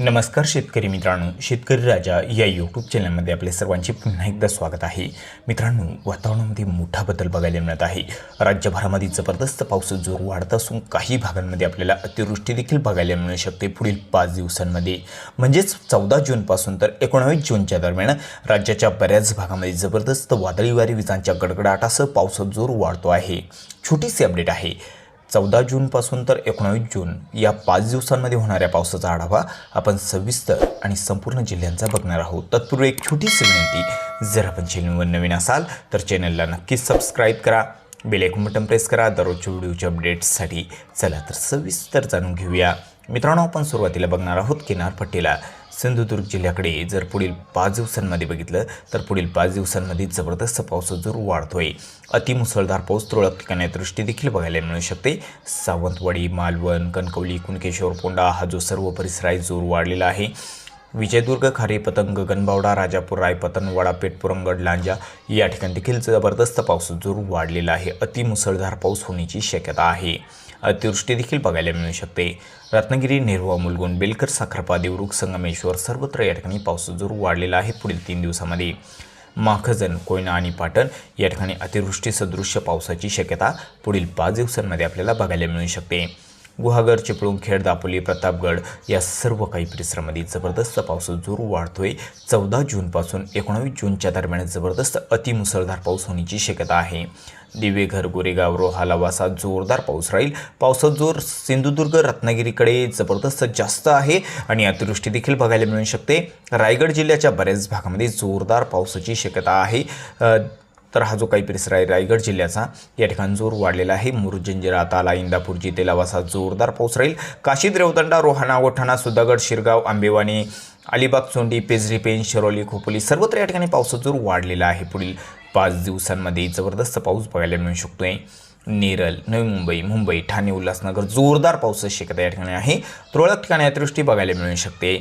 नमस्कार शेतकरी मित्रांनो शेतकरी राजा या यूट्यूब चॅनलमध्ये आपले सर्वांचे पुन्हा एकदा स्वागत आहे. मित्रांनो वातावरणामध्ये मोठा बदल बघायला मिळत आहे. राज्यभरामध्ये जबरदस्त पाऊस जोर वाढत असून काही भागांमध्ये आपल्याला अतिवृष्टी देखील बघायला मिळू शकते पुढील पाच दिवसांमध्ये. म्हणजेच चौदा जूनपासून तर एकोणावीस जूनच्या दरम्यान राज्याच्या बऱ्याच भागामध्ये जबरदस्त वादळी वारी विजांच्या गडगडाटासह पावसाचा जोर वाढतो आहे. छोटीशी अपडेट आहे. चौदा जूनपासून तर एकोणावीस जून या पाच दिवसांमध्ये होणाऱ्या पावसाचा आढावा आपण सविस्तर आणि संपूर्ण जिल्ह्यांचा बघणार आहोत. तत्पूर्वी एक छोटीशी विनंती जर आपण चॅनलवर नवीन असाल तर चॅनलला नक्कीच सबस्क्राईब करा बेल आयकॉन बटन प्रेस करा दररोजच्या व्हिडिओच्या अपडेट्ससाठी. चला तर सविस्तर जाणून घेऊया. मित्रांनो आपण सुरुवातीला बघणार आहोत किनारपट्टीला सिंधुदुर्ग जिल्ह्याकडे जर पुढील पाच दिवसांमध्ये बघितलं तर पुढील पाच दिवसांमध्ये जबरदस्त पाऊस जोर वाढतोय. अतिमुसळधार पाऊस तुरळक ठिकाणी दृष्टी देखील बघायला मिळू शकते. सावंतवाडी मालवण कणकवली कुणकेश्वर पोंडा हा जो सर्व परिसर आहे जोर वाढलेला आहे. विजयदुर्ग खारे पतंग गगनबावडा राजापूर रायपतन वडापेठ पुरंगड लांजा या ठिकाणी देखील जबरदस्त पाऊस जोर वाढलेला आहे. अतिमुसळधार पाऊस होण्याची शक्यता आहे. अतिवृष्टी देखील बघायला मिळू शकते. रत्नागिरी नेरवा मुलगुण बेलकर साखरपा देवरुख संगमेश्वर सर्वत्र या ठिकाणी पावसाचा जोर वाढलेला आहे पुढील तीन दिवसामध्ये. माखजन कोयना आणि पाटण या ठिकाणी अतिवृष्टी सदृश्य पावसाची शक्यता पुढील पाच दिवसांमध्ये आपल्याला बघायला मिळू शकते. गुहागर चिपळूण खेड दापोली प्रतापगड या सर्व काही परिसरामध्ये जबरदस्त पाऊस जोर वाढतोय. चौदा जूनपासून एकोणावीस जूनच्या दरम्यान जबरदस्त अतिमुसळधार पाऊस होण्याची शक्यता आहे. दिवेघर गोरेगाव रोहा लवासा जोरदार पाऊस राहील. पावसाचा जोर सिंधुदुर्ग रत्नागिरीकडे जबरदस्त जास्त आहे आणि अतिवृष्टी देखील बघायला मिळू शकते. रायगड जिल्ह्याच्या बऱ्याच भागामध्ये जोरदार पावसाची शक्यता आहे. तर हा जो काही परिसर आहे रायगड जिल्ह्याचा या ठिकाणी जोर वाढलेला आहे. मुरुजंजिरा ताला इंदापूर जिते वासा जोरदार पाऊस राहील. काशीद रेवदंडा रोहाणा गोठाणा सुधागड शिरगाव आंबेवाणी अलिबाग चोंडी पेजरी पेन शिरोली खोपोली सर्वत्र या ठिकाणी पावसाचा जोर वाढलेला आहे. पुढील पाच दिवसांमध्ये जबरदस्त पाऊस बघायला मिळू शकतो आहे नेरल नवी मुंबई मुंबई ठाणे उल्हासनगर जोरदार पावसाची शक्यता या ठिकाणी आहे. तुरळक ठिकाणी अतिवृष्टी बघायला मिळू शकते.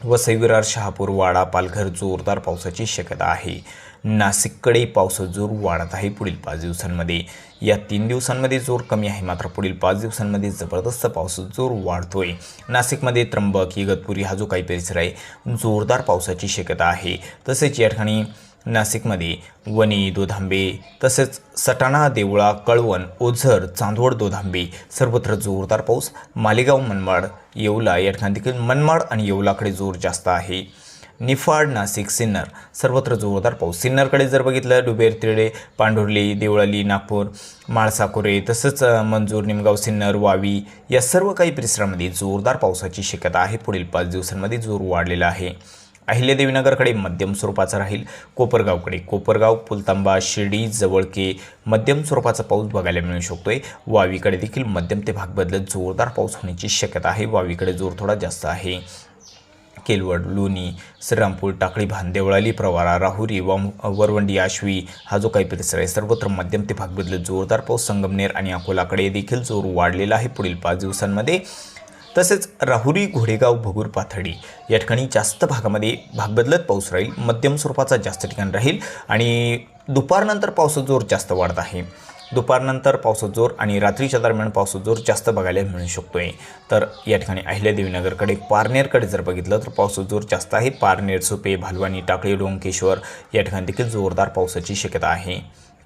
वसई विरार शहापूर वाडा पालघर जोरदार पावसाची शक्यता आहे. नाशिककडे पावसाचा जोर वाढत आहे पुढील पाच दिवसांमध्ये. या तीन दिवसांमध्ये जोर कमी आहे मात्र पुढील पाच दिवसांमध्ये जबरदस्त पावसाचा जोर वाढतोय. नाशिकमध्ये त्र्यंबक इगतपुरी हा जो काही परिसर आहे जोरदार पावसाची शक्यता आहे. तसेच या ठिकाणी नाशिकमध्ये वणी दोधांबे तसेच सटाणा देवळा कळवण ओझर चांदवड दोधांबे सर्वत्र जोरदार पाऊस. मालेगाव मनमाड येवला या ठिकाणी देखील मनमाड आणि येवलाकडे जोर जास्त आहे. निफाड नाशिक सिन्नर सर्वत्र जोरदार पाऊस. सिन्नरकडे जर बघितलं डुबेर तिरडे पांढुर्ली देवळाली नागपूर माळसाकोरे तसंच मंजूर निमगाव सिन्नर वावी या सर्व काही परिसरामध्ये जोरदार पावसाची शक्यता आहे. पुढील पाच दिवसांमध्ये जोर वाढलेला आहे. अहिल्यादेवीनगरकडे मध्यम स्वरूपाचा राहील. कोपरगावकडे कोपरगाव पुलतांबा शिर्डी जवळके मध्यम स्वरूपाचा पाऊस बघायला मिळू शकतोय. वावीकडे देखील मध्यम ते भाग बदलत जोरदार पाऊस होण्याची शक्यता आहे. वावीकडे जोर थोडा जास्त आहे. केलवड लोणी श्रीरामपूर टाकळी भांदेवळाली प्रवारा राहुरी व वरवंडी आश्वी हा जो काही परिसर आहे सर्वत्र मध्यम ते भाग बदलत जोरदार पाऊस. संगमनेर आणि अकोलाकडे देखील जोर वाढलेला आहे. पुढील पाच दिवसांमध्ये तसेच राहुरी घोडेगाव भगूर पाथडी या ठिकाणी जास्त भागामध्ये भाग बदलत पाऊस राहील मध्यम स्वरूपाचा जास्त ठिकाण राहील आणि दुपारनंतर पावसाचा जोर जास्त वाढत आहे. दुपारनंतर पावसाचा जोर आणि रात्रीच्या दरम्यान पावसाचा जोर जास्त बघायला मिळू शकतो आहे तर या ठिकाणी अहिल्यादेवीनगरकडे पारनेरकडे जर बघितलं तर पावसाचा जोर जास्त आहे. पारनेर सुपे भालवानी टाकळी डोंकेश्वर या ठिकाणी देखील जोरदार पावसाची शक्यता आहे.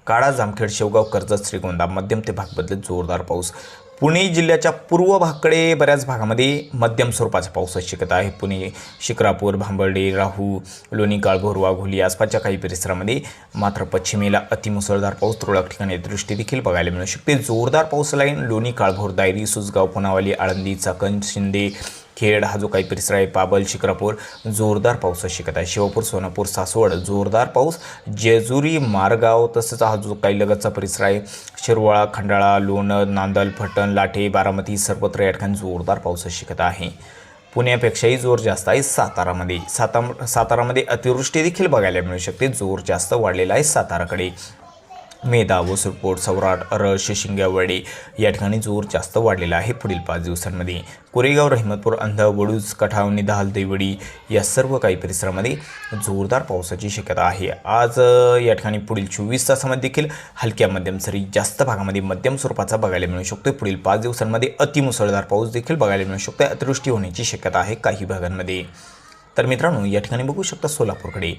काळा जामखेड शेवगाव कर्जत श्रीगोंदा मध्यम ते भाग बदलत जोरदार पाऊस पुणे जिल्ह्याच्या पूर्व भागाकडे बऱ्याच भागामध्ये मध्यम स्वरूपाचा पाऊस शिकत आहे. पुणे शिक्रापूर भांबर्डे राहू लोणी काळभोर वाघोली आसपासच्या काही परिसरामध्ये मात्र पश्चिमेला अतिमुसळधार पाऊस तुरळक ठिकाणी दृष्टी देखील बघायला मिळू शकते. जोरदार पाऊस लाईन लोणी काळभोर दायरी सुसगाव पुनावाली आळंदी चाकण शिंदे खेड हा जो काही परिसर आहे पाबल शिक्रापूर जोरदार पाऊस शिकत आहे. शिवपूर सोनापूर सासवड जोरदार पाऊस. जेजुरी मारगाव तसंच हा जो काही लगतचा परिसर आहे शिरवाळा खंडाळा लोणंद नांदल फटण लाठे बारामती सर्वत्र या ठिकाणी जोरदार पाऊस शिकत आहे. पुण्यापेक्षाही जोर जास्त आहे सातारामध्ये. साताम सातारामध्ये अतिवृष्टी देखील बघायला मिळू शकते. जोर जास्त वाढलेला आहे साताराकडे. मेधा वसुरपोट सौराट रश शिंगेवाडी या ठिकाणी जोर जास्त वाढलेला आहे पुढील पाच दिवसांमध्ये. कोरेगाव रहिमतपूर अंध वडूज कठाव निधाल देवडी या सर्व काही परिसरामध्ये जोरदार पावसाची शक्यता आहे. आज या ठिकाणी पुढील चोवीस तासामध्ये देखील हलक्या मध्यम सरी जास्त भागामध्ये मध्यम स्वरूपाचा बघायला मिळू शकतो पुढील पाच दिवसांमध्ये अतिमुसळधार पाऊस देखील बघायला मिळू शकतो अतिवृष्टी होण्याची शक्यता आहे काही भागांमध्ये. तर मित्रांनो या ठिकाणी बघू शकता सोलापूरकडे.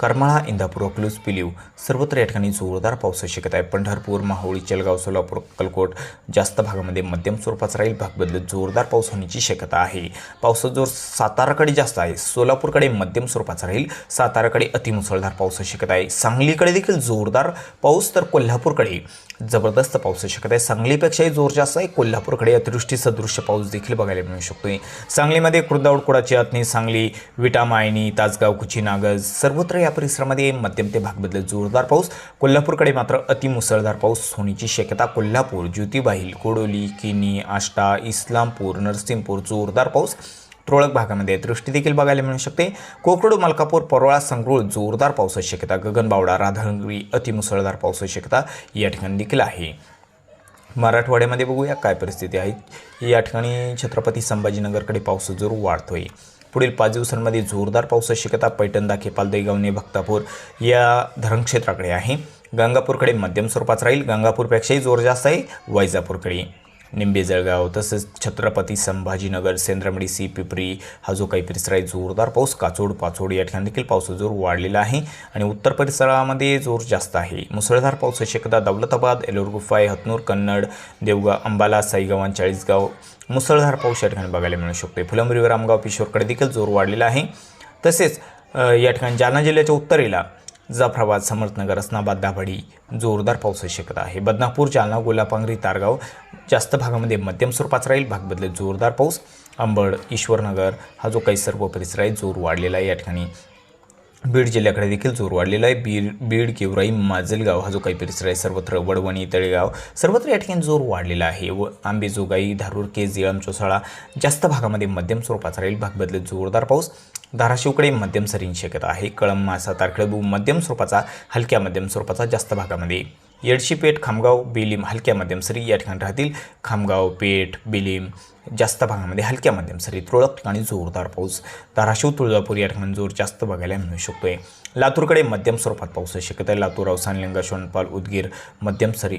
करमाळा इंदापूर अकलूज पिलीव सर्वत्र या ठिकाणी जोरदार पावसाची शक्यता आहे. पंढरपूर माहोळी चलगाव सोलापूर अक्कलकोट जास्त भागामध्ये मध्यम स्वरूपाचा राहील. भाग बदलत जोरदार पाऊस होण्याची शक्यता आहे. पावसाचा जोर साताराकडे जास्त आहे. सोलापूरकडे मध्यम स्वरूपाचा राहील. साताराकडे अतिमुसळधार पावसाची शक्यता आहे. सांगलीकडे देखील जोरदार पाऊस तर कोल्हापूरकडे. जबरदस्त पावसाची शक्यता आहे सांगलीपेक्षाही जोर जास्त आहे. कोल्हापूरकडे अतिवृष्टी सदृश्य पाऊस देखील बघायला मिळू शकतोय. सांगलीमध्ये खुर्दावड कुडाची अतनी सांगली विटा मायनी तासगाव कुची नागज सर्वत्र या परिसरामध्ये मध्यम ते भाग जोरदार पाऊस. कोल्हापूरकडे मात्र अतिमुसळधार पाऊस होण्याची शक्यता कोल्हापूर ज्योतिबाहिल कोडोली किनी आष्टा इस्लामपूर नरसिंहपूर जोरदार पाऊस. तुरळक भागामध्ये दृष्टी देखील बघायला मिळू शकते. कोकडू मलकापूर परोळा संगरूळ जोरदार पावसाची शक्यता गगनबावडा राधानगरी अतिमुसळधार पावसाची शक्यता या ठिकाणी देखील आहे. मराठवाड्यामध्ये बघूया काय परिस्थिती आहे. या ठिकाणी छत्रपती संभाजीनगरकडे पाऊस जोर वाढतोय. पुढील पाच दिवसांमध्ये जोरदार पावसाची शक्यता पैठणदा खेपाल पालदेगावणे भक्तापूर या धरणक्षेत्राकडे आहे. गंगापूरकडे मध्यम स्वरूपात राहील. गंगापूरपेक्षाही जोर जास्त आहे. वैजापूरकडे निंबे जळगाव तसंच छत्रपती संभाजीनगर सेंद्रमडी सी पिपरी हा जो काही परिसर आहे जोरदार पाऊस काचोड पाचोड या ठिकाणी देखील पावसाचा जोर वाढलेला आहे. आणि उत्तर परिसरामध्ये जोर जास्त आहे. मुसळधार पावसाची शक्यता दौलताबाद एलोर गुफाय हतनूर कन्नड देवगाव अंबाला साईगावान चाळीसगाव मुसळधार पाऊस या ठिकाणी बघायला मिळू शकतो फुलंबरीवर रामगाव पिशोरकडे देखील जोर वाढलेला आहे. तसेच या ठिकाणी जालना जिल्ह्याच्या उत्तरेला जाफराबाद समर्थनगर अस्नाबाद दाभाडी जोरदार पावसाची शक्यता आहे. बदनापूर जालना गोलापांगरी तारगाव जास्त भागामध्ये मध्यम स्वरूपाचा राहील. भाग बदलत जोरदार पाऊस. अंबड ईश्वरनगर हा जो काही सर्व परिसर आहे जोर वाढलेला आहे. या ठिकाणी बीड जिल्ह्याकडे देखील जोर वाढलेला आहे. बीड बीड गेवराई माजलगाव हा जो काही परिसर आहे सर्वत्र वडवणी तळेगाव सर्वत्र या ठिकाणी जोर वाढलेला आहे. व आंबेजोगाई धारूर केज इळम चोसाळा जास्त भागामध्ये मध्यम स्वरूपाचा राहील. भाग बदलत जोरदार पाऊस. धाराशिवकडे मध्यम सरींची शक्यता आहे. कळम मासा तारखेळबू मध्यम स्वरूपाचा हलक्या मध्यम स्वरूपाचा जास्त भागामध्ये. येडशी पेठ खामगाव बेलीम हलक्या मध्यम सरी या ठिकाणी राहतील. खामगाव पेठ बेलीम जास्त भागामध्ये हलक्या मध्यम सरी तुरळक ठिकाणी जोरदार पाऊस. धाराशिव तुळजापूर या ठिकाणी जोर जास्त बघायला मिळू शकतोय. लातूरकडे मध्यम स्वरूपात पाऊस शक्यता आहे लातूर अवसान लिंगा शोणपाल उदगीर मध्यम सरी.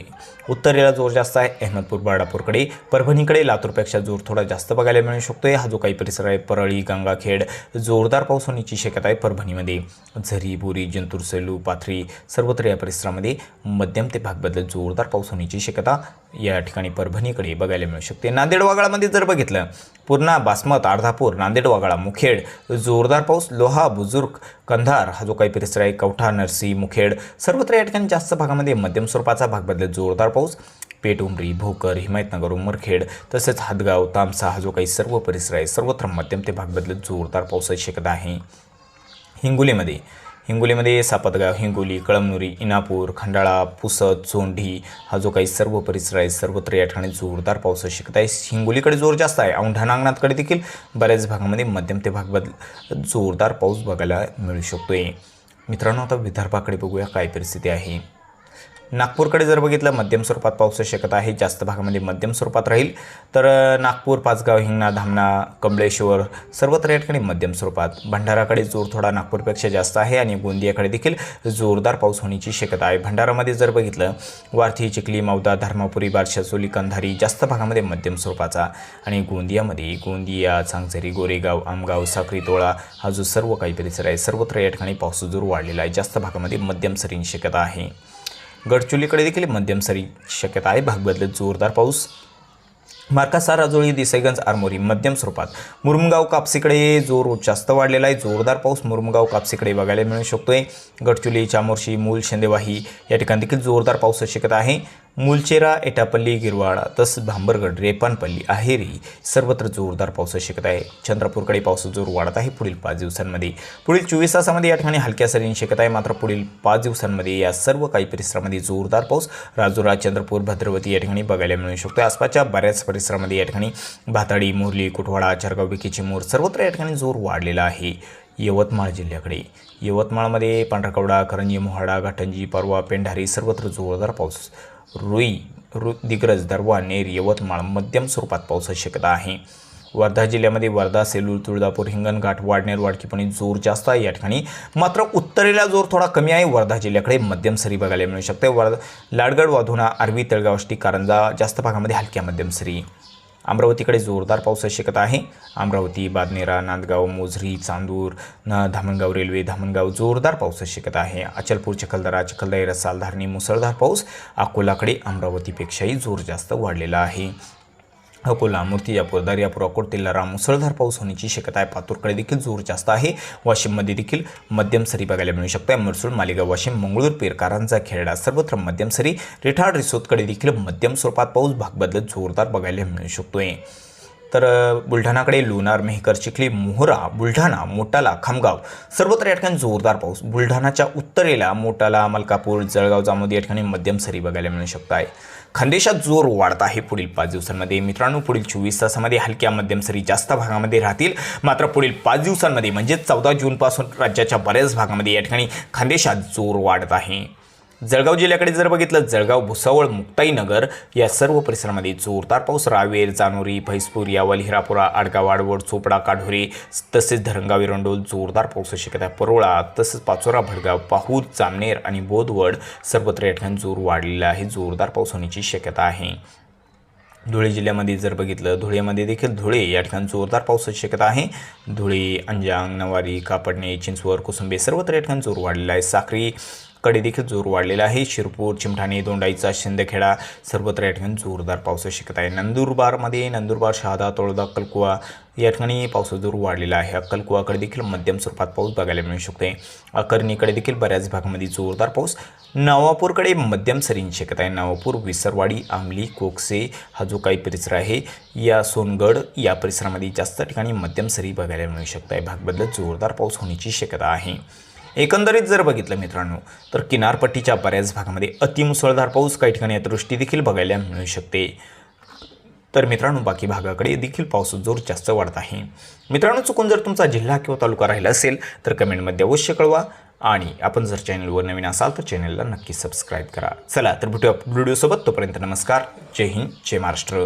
उत्तरेला जोर जास्त आहे. अहमदपूर बाळापूरकडे परभणीकडे लातूरपेक्षा जोर थोडा जास्त बघायला मिळू शकतोय. हा जो काही परिसर आहे परळी गंगाखेड जोरदार पाऊस होण्याची शक्यता आहे परभणीमध्ये. झरी बोरी जंतूर सेलू पाथरी सर्वत्र या परिसरामध्ये मध्यम ते भाग बदलत जोरदार पाऊस होण्याची शक्यता या ठिकाणी परभणीकडे बघायला मिळू शकते. नांदेड वागाळामध्ये जर बघितलं पूर्णा बासमत अर्धापूर नांदेड वागाळा मुखेड जोरदार पाऊस लोहा बुजुर्ग कंधार हा जो काही परिसर आहे कवठा नरसी मुखेड सर्वत्र या ठिकाणी जास्त भागामध्ये मध्यम स्वरूपाचा भाग बदलत जोरदार पाऊस. पेट उमरी भोकर हिमायतनगर उमरखेड तसेच हादगाव तामसा हा जो काही सर्व परिसर आहे सर्वत्र मध्यम ते भाग बदलत जोरदार पावसाची शक्यता आहे. हिंगोलीमध्ये हिंगोलीमध्ये सापतगाव हिंगोली कळमनुरी इनापूर खंडाळा पुसद चोंढी हा जो काही सर्व परिसर आहे सर्वत्र या ठिकाणी जोरदार पाऊस शिकत आहे. हिंगोलीकडे जोर जास्त आहे. औंढा नागनाथकडे देखील बऱ्याच भागामध्ये मध्यम ते भाग बदल जोरदार पाऊस बघायला मिळू शकतोय. मित्रांनो आता विदर्भाकडे बघूया काय परिस्थिती आहे. नागपूरकडे जर बघितलं मध्यम स्वरूपात पावसाची शक्यता आहे जास्त भागामध्ये मध्यम स्वरूपात राहील. तर नागपूर पाचगाव हिंगणा धामणा कमलेश्वर सर्वत्र या ठिकाणी मध्यम स्वरूपात. भंडाराकडे जोर थोडा नागपूरपेक्षा जास्त आहे आणि गोंदियाकडे देखील जोरदार पाऊस होण्याची शक्यता आहे. भंडारामध्ये जर बघितलं वार्थी चिखली मौदा धर्मापुरी बारशाचोली कंधारी जास्त भागामध्ये मध्यम स्वरूपाचा आणि गोंदियामध्ये गोंदिया चांगझरी गोरेगाव आमगाव साखरी तोळा हा जो सर्व काही परिसर आहे सर्वत्र या ठिकाणी पाऊस जोर वाढलेला आहे. जास्त भागामध्ये मध्यम सरींची शक्यता आहे. गडचुलीकडे देखील मध्यम सरी. शक्यता आहे भागबदल जोरदार पाऊस. मार्कासा राजोळी देसाईगंज आरमोरी मध्यम स्वरूपात. मुरमगाव कापसीकडे जोर जास्त वाढलेला आहे. जोरदार पाऊस मुरमगाव कापसीकडे बघायला मिळू शकतोय. गडचुली चामोर्शी मूल शेंदेवाही या ठिकाणी देखील जोरदार पावसाची शक्यता आहे. मुलचेरा एटापल्ली गिरवाडा तसंच भांबरगड रेपानपल्ली आहेरी सर्वत्र जोरदार पाऊस शिकत आहे. चंद्रपूरकडे पावसाचा जोर वाढत आहे पुढील पाच दिवसांमध्ये. पुढील चोवीस तासामध्ये या ठिकाणी हलक्या सरींची शिकत आहे. मात्र पुढील पाच दिवसांमध्ये या सर्व काही परिसरामध्ये जोरदार पाऊस राजुरा चंद्रपूर भद्रवती या ठिकाणी बघायला मिळू शकतो. आसपासच्या बऱ्याच परिसरामध्ये या ठिकाणी भाताडी मुरली कुठवाडा चरगाव बिकीची मोर सर्वत्र या ठिकाणी जोर वाढलेला आहे. यवतमाळ जिल्ह्याकडे. यवतमाळमध्ये पांढरकवडा करंजी मोहाडा घाटंजी परवा पेंढारी सर्वत्र जोरदार पाऊस रुई रु दिग्रज दरवा नेर यवतमाळ मध्यम स्वरूपात पावसाची शक्यता आहे. वर्धा जिल्ह्यामध्ये वर्धा सेलूर तुळजापूर हिंगणघाट वाडनेर वाडकीपणी जोर जास्त आहे. या ठिकाणी मात्र उत्तरेला जोर थोडा कमी आहे. वर्धा जिल्ह्याकडे मध्यम सरी बघायला मिळू शकते. वर्धा लाडगड वाधुना आरवी तळगावष्टी कारंजा जास्त भागामध्ये हलक्या मध्यम सरी. अमरावतीकडे जोरदार पावसाची शक्यता आहे. अमरावती बादनेरा नांदगाव मोझरी चांदूर न धामणगाव रेल्वे धामणगाव जोरदार पावसाची शक्यता आहे. अचलपूर चिखलदरा चिखलदरा रसालधारणी मुसळधार पाऊस अकोलाकडे अमरावतीपेक्षाही जोर जास्त वाढलेला आहे. अकोला मूर्ती यापूर दर्यापूर अकोट तिल्लारा मुसळधार पाऊस होण्याची शक्यता आहे. पातूरकडे देखील जोर जास्त आहे. वाशिममध्ये देखील मध्यम सरी बघायला मिळू शकते महसूल मालेगाव वाशिम मंगळूर पेरकारांचा खेरडा सर्वत्र मध्यम सरी. रिठाड रिसोदकडे देखील मध्यम स्वरूपात पाऊस भाग बदलत जोरदार बघायला मिळू शकतोय. तर बुलढाणाकडे लोणार मेहकर चिखली मोहरा बुलढाणा मोटाला खामगाव सर्वत्र या ठिकाणी जोरदार पाऊस. बुलढाणाच्या उत्तरेला मोटाला मलकापूर जळगाव जामोदी या ठिकाणी मध्यम सरी बघायला मिळू शकत आहे खानदेशात जोर वाढत आहे. पुढील पाच दिवसांमध्ये मित्रांनो पुढील चोवीस तासामध्ये हलक्या मध्यम सरी जास्त भागामध्ये राहतील. मात्र पुढील पाच दिवसांमध्ये म्हणजेच चौदा जूनपासून राज्याच्या बऱ्याच भागामध्ये या ठिकाणी खानदेशात जोर वाढत आहे. जळगाव जिल्ह्याकडे जर बघितलं जळगाव भुसावळ मुक्ताईनगर या सर्व परिसरामध्ये जोरदार पाऊस. रावेर जानोरी फैसपूर यावल हिरापुरा आडगाव आडवड चोपडा काढोरे तसेच धरणगाव एरंडोल जोरदार पावसाची शक्यता आहे परोळा तसेच पाचोरा भडगाव पाहूर जामनेर आणि बोधवड सर्वत्र या ठिकाणी जोर वाढलेला आहे. जोरदार पाऊस होण्याची शक्यता आहे. धुळे जिल्ह्यामध्ये जर बघितलं धुळेमध्ये देखील धुळे या ठिकाणी जोरदार पावसाची शक्यता आहे. धुळे अंजांग नवारी कापडणे चिंचवर कोसंबे सर्वत्र या ठिकाणी जोर वाढलेला आहे. साखरी कडे देखील जोर वाढलेला आहे. शिरपूर चिमठाणे दोंडाईचा शिंदखेडा सर्वत्र या ठिकाणी जोरदार पाऊस शिकत आहे. नंदुरबारमध्ये नंदुरबार शहादा तळोदा अक्कलकुवा या ठिकाणी पावसाचा जोर वाढलेला आहे. अक्कलकुवाकडे देखील मध्यम स्वरूपात पाऊस बघायला मिळू शकते. अकर्णीकडे देखील बऱ्याच भागामध्ये जोरदार पाऊस. नवापूरकडे मध्यम सरींची शक्यता आहे. नवापूर विसरवाडी आमली कोकसे हा जो काही परिसर आहे या सोनगड या परिसरामध्ये जास्त ठिकाणी मध्यम सरी बघायला मिळू शकत आहे भाग बदलत जोरदार पाऊस होण्याची शक्यता आहे. एकंदरीत जर बघितलं मित्रांनो तर किनारपट्टीच्या बऱ्याच भागामध्ये अतिमुसळधार पाऊस काही ठिकाणी अतिवृष्टी देखील बघायला मिळू शकते. तर मित्रांनो बाकी भागाकडे देखील पाऊस जोर जास्त वाढत आहे. मित्रांनो चुकून जर तुमचा जिल्हा किंवा तालुका राहिला असेल तर कमेंटमध्ये अवश्य कळवा आणि आपण जर चॅनलवर नवीन असाल तर चॅनलला नक्की सबस्क्राईब करा. चला तर भेटूया व्हिडिओसोबत तोपर्यंत नमस्कार. जय हिंद जय महाराष्ट्र.